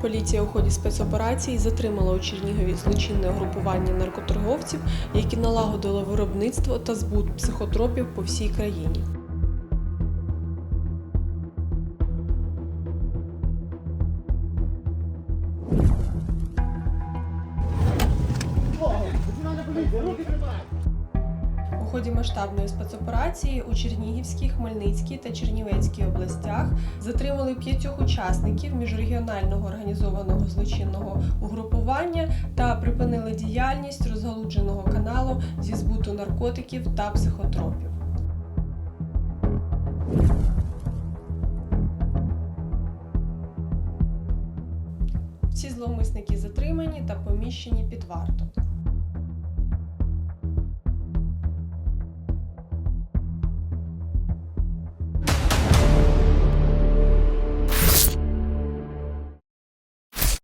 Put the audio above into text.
Поліція у ході спецоперації затримала у Чернігові злочинне угрупування наркоторговців, які налагодили виробництво та збут психотропів по всій країні. У ході масштабної спецоперації у Чернігівській, Хмельницькій та Чернівецькій областях затримали п'ятьох учасників міжрегіонального організованого злочинного угрупування та припинили діяльність розгалудженого каналу зі збуту наркотиків та психотропів. Всі зловмисники затримані та поміщені під варту.